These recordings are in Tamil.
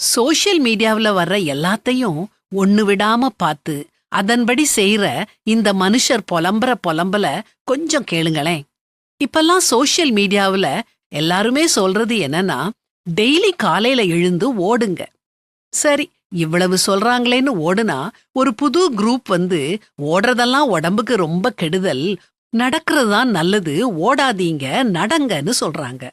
சோஷியல் மீடியாவில் வர்ற எல்லாத்தையும் ஒண்ணு விடாம பார்த்து அதன்படி செய்யற இந்த மனுஷர் புலம்புற புலம்பல கொஞ்சம் கேளுங்களேன். இப்பெல்லாம் சோஷியல் மீடியாவுல எல்லாருமே சொல்றது என்னன்னா டெய்லி காலையில எழுந்து ஓடுங்க. சரி இவ்வளவு சொல்றாங்களேன்னு ஓடுனா ஒரு புது குரூப் வந்து ஓடுறதெல்லாம் உடம்புக்கு ரொம்ப கெடுதல் நடக்கிறது தான் நல்லது ஓடாதீங்க நடங்கன்னு சொல்றாங்க.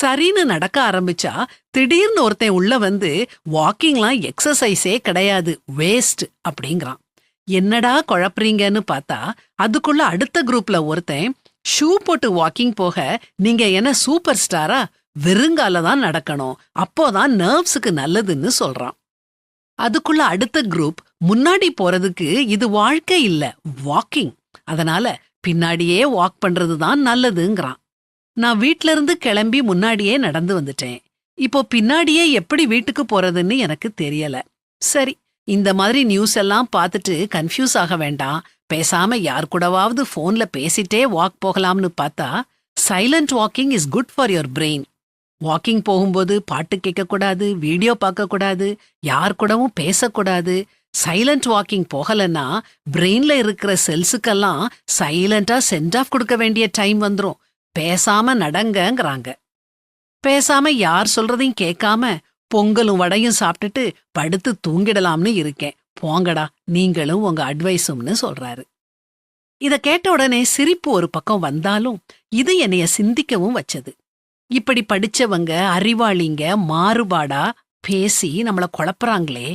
சரின்னு நடக்க ஆரம்பிச்சா திடீர்னு ஒருத்தன் உள்ள வந்து வாக்கிங்லாம் எக்ஸசைஸே கிடையாது வேஸ்ட் அப்படிங்கிறான். என்னடா குழப்புறீங்கன்னு பார்த்தா அதுக்குள்ள அடுத்த குரூப்ல ஒருத்தன் ஷூ போட்டு வாக்கிங் போக நீங்க என்ன சூப்பர் ஸ்டாரா வெறுங்கால தான் நடக்கணும். அப்போதான் நர்வ்ஸுக்கு நல்லதுன்னு சொல்றான். அதுக்குள்ள அடுத்த குரூப் முன்னாடி போறதுக்கு இது வாழ்க்கை இல்ல வாக்கிங் அதனால பின்னாடியே வாக் பண்றது தான் நல்லதுங்கிறான். நான் வீட்ல இருந்து கிளம்பி முன்னாடியே நடந்து வந்துட்டேன். இப்போ பின்னாடியே எப்படி வீட்டுக்கு போறதுன்னு எனக்கு தெரியல. சரி இந்த மாதிரி நியூஸ் எல்லாம் பார்த்துட்டு கன்ஃபியூஸ் ஆக வேண்டாம். பேசாம யார் கூடவாவது ஃபோன்ல பேசிட்டே வாக் போகலாம்னு பார்த்தா silent walking is good for your brain. Walking போகும்போது பாட்டு கேட்கக்கூடாது வீடியோ பார்க்கக்கூடாது யார் கூடவும் பேசக்கூடாது. சைலண்ட் வாக்கிங் போகலன்னா பிரெயின்ல இருக்கிற செல்ஸுக்கெல்லாம் சைலண்டா சென்ட் ஆஃப் கொடுக்க வேண்டிய டைம் வந்துரும். பேசாம நடங்கங்கிறாங்க. பேசாம யார் சொல்றதையும் கேட்காம பொங்கலும் வடையும் சாப்பிட்டுட்டு படுத்து தூங்கிடலாம்னு இருக்கேன். போங்கடா நீங்களும் உங்க அட்வைஸும்னு சொல்றாரு. இத கேட்ட உடனே சிரிப்பு ஒரு பக்கம் வந்தாலும் இது என்னைய சிந்திக்கவும் வச்சது. இப்படி படிச்சவங்க அறிவாளிங்க மாறுபாடா பேசி நம்மள குழப்புறாங்களே.